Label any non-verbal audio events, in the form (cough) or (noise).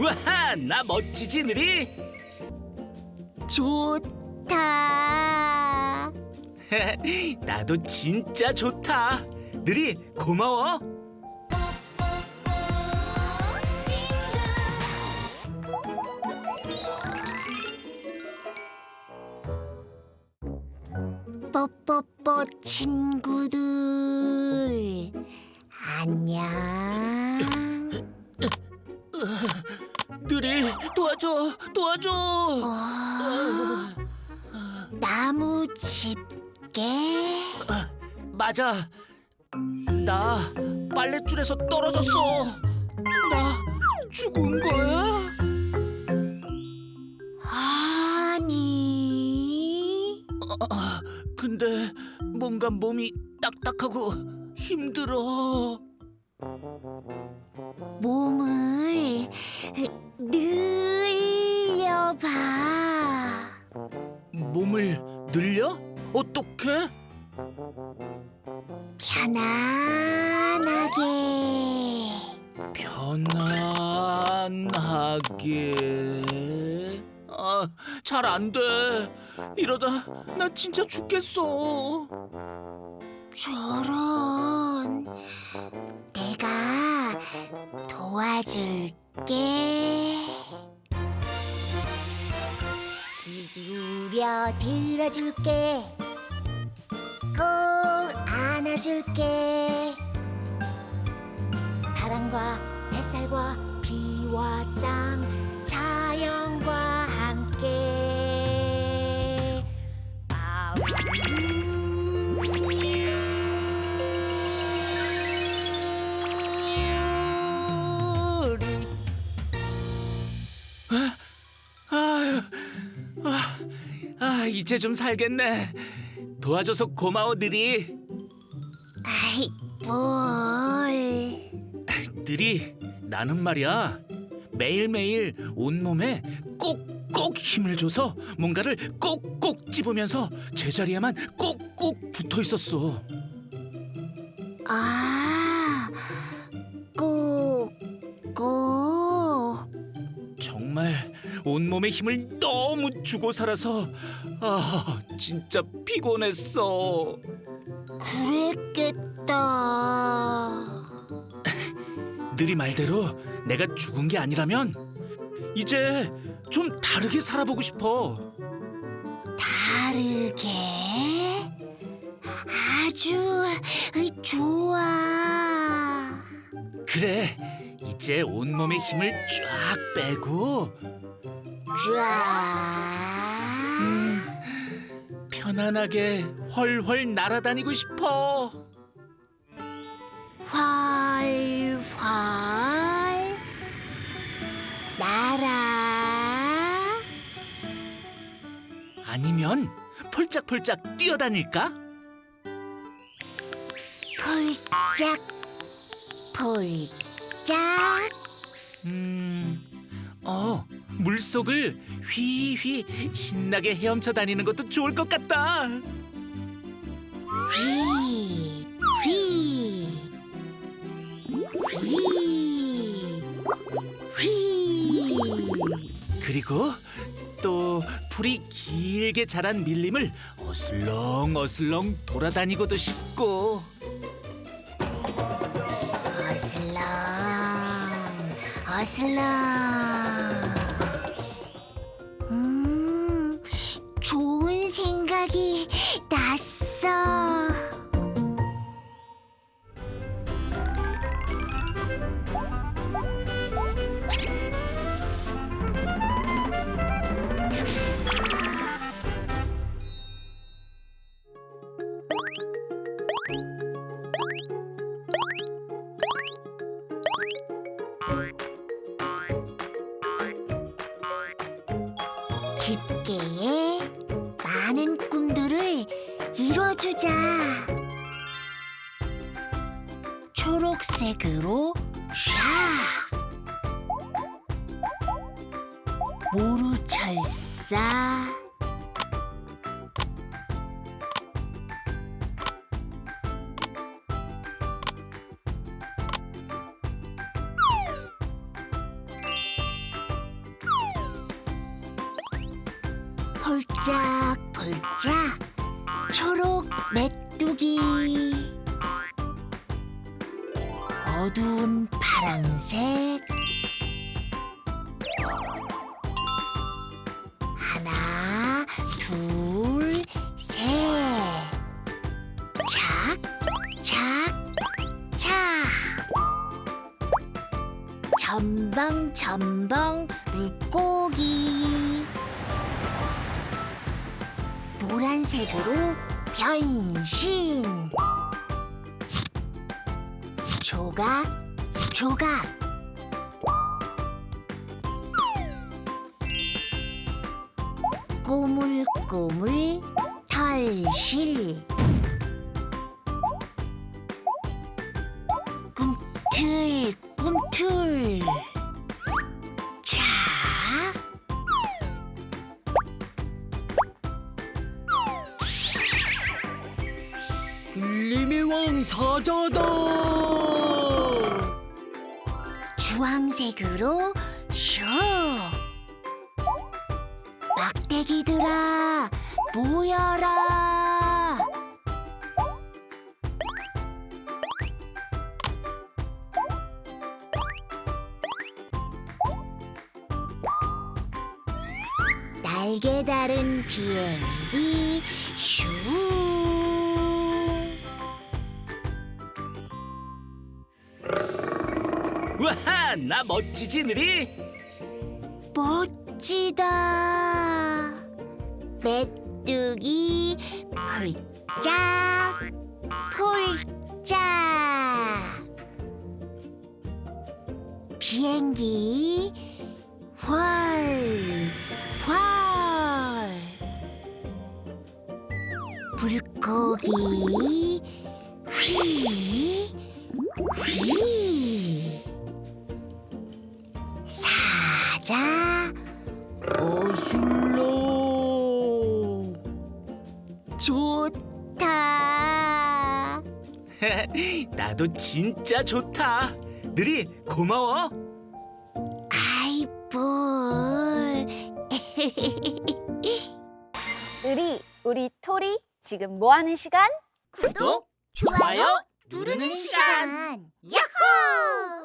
우와, 나 멋지지, 느리? 좋다. (laughs) 나도 진짜 좋다. 느리, 고마워. 뽀뽀뽀 친구들 안녕. 도와줘, 도와줘. 어, 나무 집게 맞아. 나 빨랫줄에서 떨어졌어. 나 죽은 거야? 아니 근데 뭔가 몸이 딱딱하고 힘들어. 몸을 늘 려봐. 몸을 늘려? 어떻게? 편안하게 편안하게. 아, 잘 안 돼. 이러다 나 진짜 죽겠어. 저런 내가 도와줄게 들어줄게. 꼭 안아줄게. 바람과 햇살과 비와 땅 자연 이제 좀 살겠네. 도와줘서 고마워, 느리. 아이 뭘 느리, 나는 말이야. 매일매일 온몸에 꼭꼭 힘을 줘서 뭔가를 꼭꼭 집으면서 제자리에만 꼭꼭 붙어 있었어. 아, 꼭, 꼭. 온몸에 힘을 너무 주고 살아서 아, 진짜 피곤했어. 그랬겠다. (laughs) 느리 말대로 내가 죽은 게 아니라면 이제 좀 다르게 살아보고 싶어. 다르게? 아주 좋아. 그래, 이제 온몸의 힘을 쫙 빼고 쫙. 음, 편안하게 훨훨 날아다니고 싶어. 활활. 날아. 아니면 폴짝폴짝 뛰어다닐까? 폴짝. 폴짝. 음, 어, 물속을 휘휘 신나게 헤엄쳐 다니는 것도 좋을 것 같다. 휘, 휘, 휘, 휘. 그리고 또 풀이 길게 자란 밀림을 어슬렁 어슬렁 돌아다니고도 싶고 어슬렁, 어슬렁. 났어. 집게에 많은 꿈 꿈들을 이뤄주자. 초록색으로 샥. 모루철사. 폴짝 폴짝 초록 메뚜기. 어두운 파랑색. 하나 둘 셋. 착, 착, 착. 전방, 전방, 노란색으로 변신. 조각, 조각. 꼬물꼬물 털실. 꿈틀 꿈틀 왕 사자다. 주황색으로 쇼. 막대기들아 모여라. 날개 다른 비행기 슈 나 멋지지 느리? 멋지다. 메뚜기 폴짝 폴짝 비행기 활 활. 물고기 휘 휘. 사자 어슬렁. 좋다. (laughs) 나도 진짜 좋다. 느리 고마워. 아이 볼. 우리 (laughs) 우리 토리 지금 뭐 하는 시간? 구독, 좋아요 누르는 시간. 야호!